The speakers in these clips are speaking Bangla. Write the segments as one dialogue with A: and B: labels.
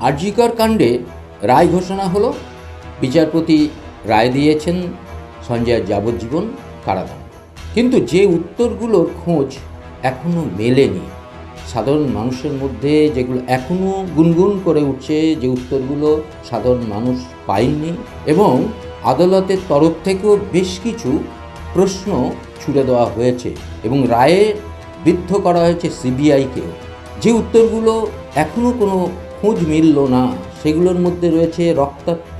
A: আরজিকর কাণ্ডে রায় ঘোষণা হলো, বিচারপতি রায় দিয়েছেন সঞ্জয়ের যাবজ্জীবন কারাদণ্ড। কিন্তু যে উত্তরগুলোর খোঁজ এখনও মেলেনি। সাধারণ মানুষের মধ্যে যেগুলো এখনও গুনগুন করে উঠছে, যে উত্তরগুলো সাধারণ মানুষ পায়নি এবং আদালতের তরফ থেকেও বেশ কিছু প্রশ্ন ছুড়ে দেওয়া হয়েছে এবং রায়ে বিদ্ধ করা হয়েছে সিবিআইকেও। যে উত্তরগুলো এখনও কোনো খোঁজ মিলল না। সেগুলোর মধ্যে রয়েছে রক্তাক্ত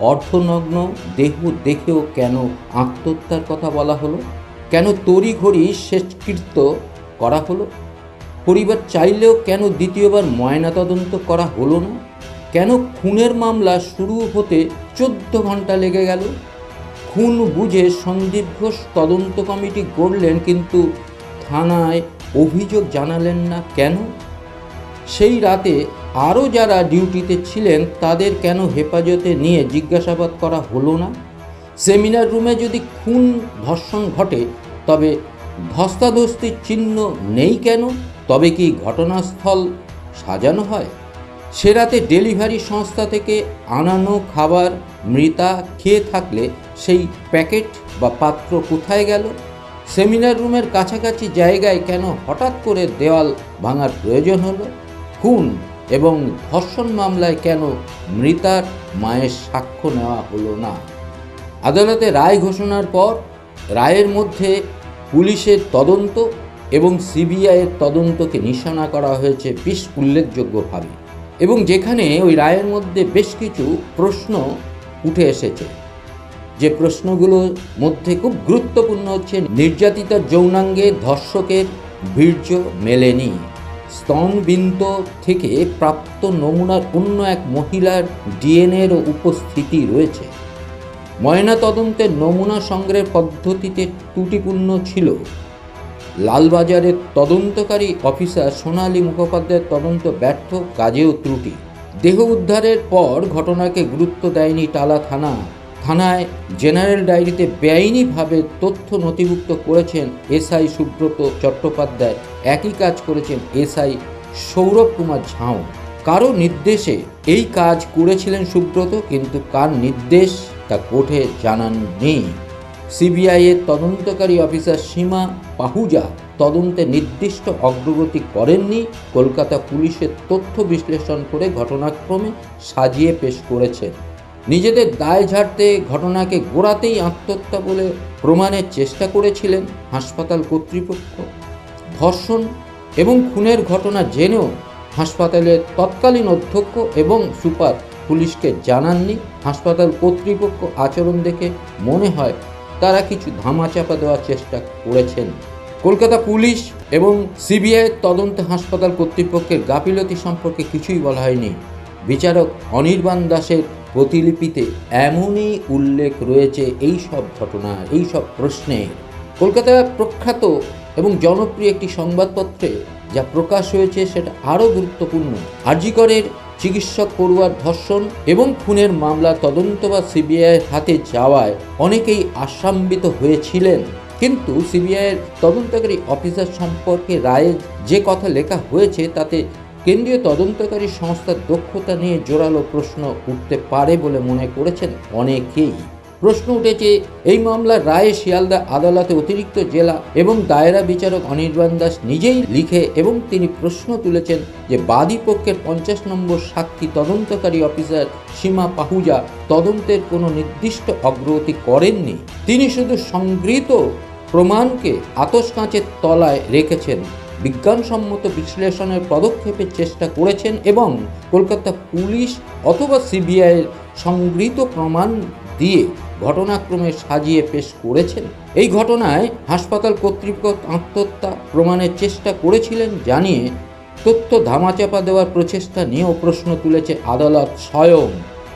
A: অর্থনগ্ন দেহ দেখেও কেন আত্মহত্যার কথা বলা হলো? কেন তড়িঘড়ি শেষকৃত্য করা হলো? পরিবার চাইলেও কেন দ্বিতীয়বার ময়নাতদন্ত করা হলো না? কেন খুনের মামলা শুরু হতে চোদ্দ ঘণ্টা লেগে গেল? খুন বুঝে সন্দীপ ঘোষ তদন্ত কমিটি গড়লেন, কিন্তু থানায় অভিযোগ জানালেন না কেন? সেই রাতে আরও যারা ডিউটিতে ছিলেন, তাদের কেন হেফাজতে নিয়ে জিজ্ঞাসাবাদ করা হলো না? সেমিনার রুমে যদি খুন ধর্ষণ ঘটে, তবে ধস্তাধস্তির চিহ্ন নেই কেন? তবে কি ঘটনাস্থল সাজানো হয়? সে রাতে ডেলিভারি সংস্থা থেকে আনানো খাবার, মৃতা খেয়ে থাকলে সেই প্যাকেট বা পাত্র কোথায় গেল? সেমিনার রুমের কাছাকাছি জায়গায় কেন হঠাৎ করে দেওয়াল ভাঙার প্রয়োজন হলো? খুন এবং ধর্ষণ মামলায় কেন মৃতার মায়ের সাক্ষ্য নেওয়া হলো না? আদালতে রায় ঘোষণার পর রায়ের মধ্যে পুলিশের তদন্ত এবং সিবিআইয়ের তদন্তকে নিশানা করা হয়েছে বেশ উল্লেখযোগ্যভাবে এবং যেখানে ওই রায়ের মধ্যে বেশ কিছু প্রশ্ন উঠে এসেছে। যে প্রশ্নগুলোর মধ্যে খুব গুরুত্বপূর্ণ হচ্ছে নির্যাতিতার যৌনাঙ্গে ধর্ষকের বীর্য মেলেনি। স্তনবিন্দ থেকে প্রাপ্ত নমুনার অন্য এক মহিলার ডিএনএর উপস্থিতি রয়েছে। ময়নাতদন্তের নমুনা সংগ্রহের পদ্ধতিতে ত্রুটিপূর্ণ ছিল। লালবাজারের তদন্তকারী অফিসার সোনালী মুখোপাধ্যায়ের তদন্ত ব্যর্থ, কাজেও ত্রুটি। দেহ উদ্ধারের পর ঘটনাকে গুরুত্ব দেয়নি টালা থানা। থানায় জেনারেল ডায়েরিতে বেআইনিভাবে তথ্য নথিভুক্ত করেছেন এসআই সুব্রত চট্টোপাধ্যায়। একই কাজ করেছেন এসআই সৌরভ কুমার ঝাও কারও নির্দেশে এই কাজ করেছিলেন সুব্রত, কিন্তু কার নির্দেশ তা কোর্টে জানান নেই। সিবিআইয়ের তদন্তকারী অফিসার সীমা পাহুজা তদন্তে নির্দিষ্ট অগ্রগতি করেননি। কলকাতা পুলিশের তথ্য বিশ্লেষণ করে ঘটনাক্রমে সাজিয়ে পেশ করেছেন। নিজেদের দায় ঝাড়তে ঘটনাকে গোড়াতেই আত্মহত্যা বলে প্রমাণের চেষ্টা করেছিলেন হাসপাতাল কর্তৃপক্ষ। ধর্ষণ এবং খুনের ঘটনা জেনেও হাসপাতালের তৎকালীন অধ্যক্ষ এবং সুপার পুলিশকে জানাননি। হাসপাতাল কর্তৃপক্ষ আচরণ দেখে মনে হয় তারা কিছু ধামাচাপা দেওয়ার চেষ্টা করেছেন। কলকাতা পুলিশ এবং সিবিআইয়ের তদন্তে হাসপাতাল কর্তৃপক্ষের গাফিলতি সম্পর্কে কিছুই বলা হয়নি। বিচারক অনির্বাণ দাসের প্রতিলিপিতে এমনই উল্লেখ রয়েছে এই সব ঘটনা, এই সব প্রশ্নে। কলকাতার প্রখ্যাত এবং জনপ্রিয় একটি সংবাদপত্রে যা প্রকাশ হয়েছে সেটা আরও গুরুত্বপূর্ণ। আরজিকরের চিকিৎসক পড়ুয়ার ধর্ষণ এবং খুনের মামলা তদন্ত বা সিবিআইয়ের হাতে যাওয়ায় অনেকেই আশাম্বিত হয়েছিলেন। কিন্তু সিবিআইয়ের তদন্তকারী অফিসার সম্পর্কে রায়ে যে কথা লেখা হয়েছে তাতে কেন্দ্রীয় তদন্তকারী সংস্থার দক্ষতা নিয়ে জোরালো প্রশ্ন উঠতে পারে বলে মনে করেছেন অনেকেই। প্রশ্ন উঠেছে, এই মামলার রায়ে শিয়ালদা আদালতে অতিরিক্ত জেলা এবং দায়রা বিচারক অনির্বাণ দাস নিজেই লিখে এবং তিনি প্রশ্ন তুলেছেন যে বাদী পক্ষের পঞ্চাশ নম্বর সাক্ষী তদন্তকারী অফিসার সীমা পাহুজা তদন্তের কোনো নির্দিষ্ট অগ্রগতি করেননি। তিনি শুধু সংগৃহীত প্রমাণকে আতস কাঁচের তলায় রেখেছেন। বিজ্ঞানসম্মত বিশ্লেষণের পদক্ষেপের চেষ্টা করেছেন এবং কলকাতা পুলিশ অথবা সিবিআইয়ের সংগৃহীত প্রমাণ দিয়ে ঘটনাক্রমে সাজিয়ে পেশ করেছেন। এই ঘটনায় হাসপাতাল কর্তৃপক্ষ আত্মহত্যা প্রমাণের চেষ্টা করেছিলেন জানিয়ে তথ্য ধামাচাপা দেওয়ার প্রচেষ্টা নিয়েও প্রশ্ন তুলেছে আদালত স্বয়ং।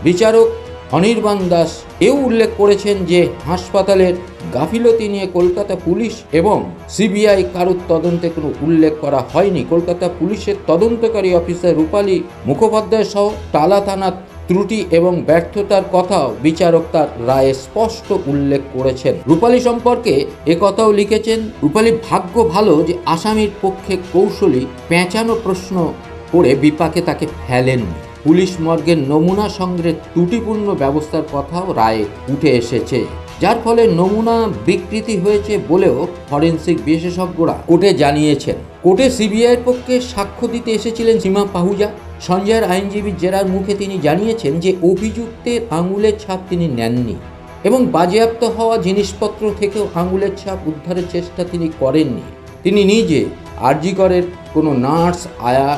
A: বিচারক অনির্বাণ দাস এও উল্লেখ করেছেন যে হাসপাতালের গাফিলতি নিয়ে কলকাতা পুলিশ এবং সিবিআই কারুর তদন্তে কোনো উল্লেখ করা হয়নি। কলকাতা পুলিশের তদন্তকারী অফিসার রূপালী মুখোপাধ্যায় সহ টালা থানার ত্রুটি এবং ব্যর্থতার কথাও বিচারক তার রায়ে স্পষ্ট উল্লেখ করেছেন। রূপালী সম্পর্কে এ কথাও লিখেছেন, রূপালী ভাগ্য ভালো যে আসামির পক্ষে কৌশলী পেঁচানো প্রশ্ন করে বিপাকে তাকে ফেলেননি। পুলিশ মর্গের নমুনা সংগ্রহের ত্রুটিপূর্ণ ব্যবস্থার কথাও রায়ে উঠে এসেছে। যার ফলে নমুনা বিকৃতি হয়েছে বলেও ফরেন্সিক বিশেষজ্ঞরা কোর্টে জানিয়েছেন। কোর্টে সিবিআইয়ের পক্ষে সাক্ষ্য দিতে এসেছিলেন সীমা পাহুজা। সঞ্জয়ের আইনজীবী জেরার মুখে তিনি জানিয়েছেন যে অভিযুক্তের আঙুলের ছাপ তিনি নেননি এবং বাজেয়াপ্ত হওয়া জিনিসপত্র থেকেও আঙুলের ছাপ উদ্ধারের চেষ্টা তিনি করেননি। তিনি নিজে আরজিকরের কোনো নার্স, আয়া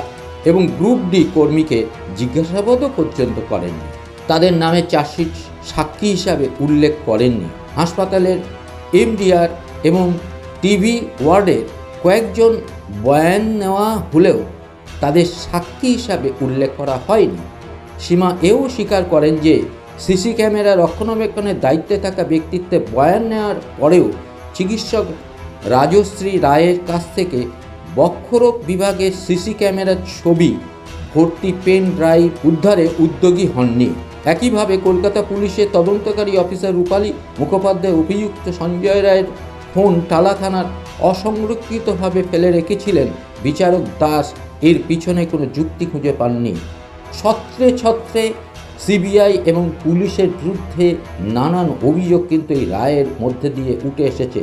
A: এবং গ্রুপ ডি কর্মীকে জিজ্ঞাসাবাদও পর্যন্ত করেননি। তাদের নামে চার্জশিট সাক্ষী হিসাবে উল্লেখ করেননি। হাসপাতালের এমডিআর এবং টিভি ওয়ার্ডের কয়েকজন বয়ান নেওয়া হলেও তাদের সাক্ষী হিসাবে উল্লেখ করা হয়নি। সীমা এও স্বীকার করেন যে, সিসি ক্যামেরা রক্ষণাবেক্ষণের দায়িত্বে থাকা ব্যক্তিত্বে বয়ান নেওয়ার পরেও চিকিৎসক রাজশ্রী রায়ের কাছ থেকে বক্ষরোগ বিভাগের সিসি ক্যামেরার ছবি ভর্তি পেন ড্রাইভ উদ্ধারে উদ্যোগী হননি। একইভাবে কলকাতা পুলিশের তদন্তকারী অফিসার রূপালী মুখোপাধ্যায় অভিযুক্ত সঞ্জয় রায়ের ফোন টালা থানার অসংরক্ষিতভাবে ফেলে রেখেছিলেন। বিচারক দাস এর পিছনে কোনো যুক্তি খুঁজে পাননি। ছত্রে ছত্রে সিবিআই এবং পুলিশের বিরুদ্ধে নানান অভিযোগ কিন্তু এই রায়ের মধ্যে দিয়ে উঠে এসেছে।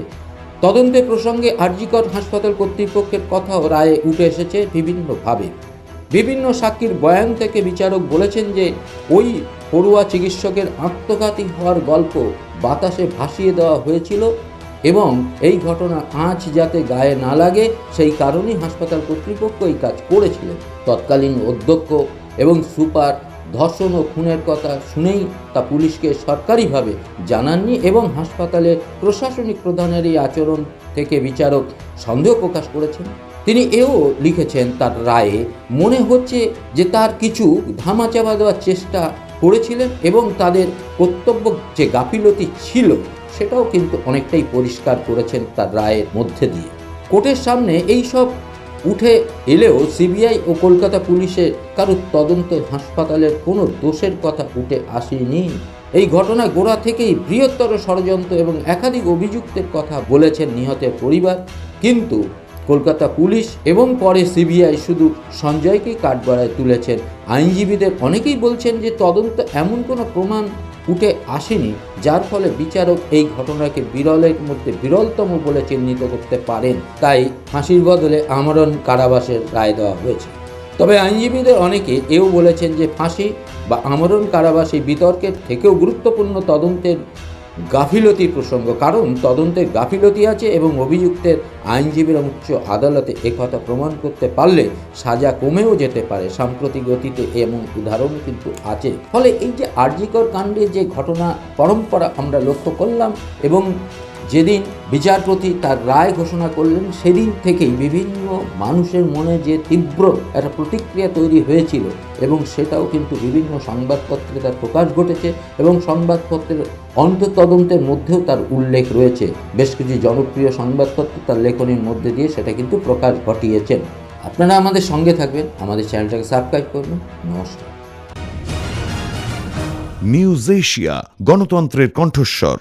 A: তদন্তের প্রসঙ্গে আরজিকর হাসপাতাল কর্তৃপক্ষের কথাও রায়ে উঠে এসেছে বিভিন্নভাবে। বিভিন্ন সাক্ষীর বয়ান থেকে বিচারক বলেছেন যে ওই পড়ুয়া চিকিৎসকের আত্মঘাতী হওয়ার গল্প বাতাসে ভাসিয়ে দেওয়া হয়েছিল এবং এই ঘটনা আঁচ যাতে গায়ে না লাগে, সেই কারণেই হাসপাতাল কর্তৃপক্ষ এই কাজ করেছিলেন। তৎকালীন অধ্যক্ষ এবং সুপার ধর্ষণ ও খুনের কথা শুনেই তা পুলিশকে সরকারিভাবে জানাননি এবং হাসপাতালের প্রশাসনিক প্রধানের এই আচরণ থেকে বিচারক সন্দেহ প্রকাশ করেছেন। তিনি এও লিখেছেন তার রায়ে, মনে হচ্ছে যে তার কিছু ধামাচাপা দেওয়ার চেষ্টা করেছিলেন এবং তাদের কর্তব্য যে গাফিলতি ছিল, সেটাও কিন্তু অনেকটাই পরিষ্কার করেছেন তার রায়ের মধ্যে দিয়ে। কোর্টের সামনে এই সব উঠে এলেও সিবিআই ও কলকাতা পুলিশের কারোর তদন্ত হাসপাতালের কোনো দোষের কথা উঠে আসেনি। এই ঘটনা গোড়া থেকেই বৃহত্তর ষড়যন্ত্র এবং একাধিক অভিযুক্তের কথা বলেছেন নিহতের পরিবার। কিন্তু কলকাতা পুলিশ এবং পরে সিবিআই শুধু সঞ্জয়কেই কাঠগড়ায় তুলেছেন। আইনজীবীদের অনেকেই বলছেন যে তদন্ত এমন কোনো প্রমাণ উঠে আসেনি, যার ফলে বিচারক এই ঘটনাকে বিরলের মধ্যে বিরলতম বলে চিহ্নিত করতে পারেন। তাই ফাঁসির বদলে আমরণ কারাবাসের রায় দেওয়া হয়েছে। তবে আইনজীবীদের অনেকে এও বলেছেন যে ফাঁসি বা আমরণ কারাবাসী বিতর্কের থেকেও গুরুত্বপূর্ণ তদন্তের গাফিলতি প্রসঙ্গ, কারণ তদন্তের গাফিলতি আছে এবং অভিযুক্তের আইনজীবীরা উচ্চ আদালতে একথা প্রমাণ করতে পারলে সাজা কমেও যেতে পারে। সাম্প্রতিক গতিতে এমন উদাহরণ কিন্তু আছে। ফলে এই যে আরজিকর কাণ্ডে যে ঘটনা, পরম্পরা আমরা লক্ষ্য করলাম এবং যেদিন বিচারপতি তার রায় ঘোষণা করলেন, সেদিন থেকেই বিভিন্ন মানুষের মনে যে তীব্র একটা প্রতিক্রিয়া তৈরি হয়েছিল এবং সেটাও কিন্তু বিভিন্ন সংবাদপত্রে তার প্রকাশ ঘটেছে এবং সংবাদপত্রের অন্তঃতদন্তের মধ্যেও তার উল্লেখ রয়েছে। বেশ কিছু জনপ্রিয় সংবাদপত্র তার লেখনীর মধ্যে দিয়ে সেটা কিন্তু প্রকাশ ঘটিয়েছেন। আপনারা আমাদের সঙ্গে থাকবেন। আমাদের চ্যানেলটাকে সাবস্ক্রাইব করবেন নমস্কার।
B: নিউজ এশিয়া, গণতন্ত্রের কণ্ঠস্বর।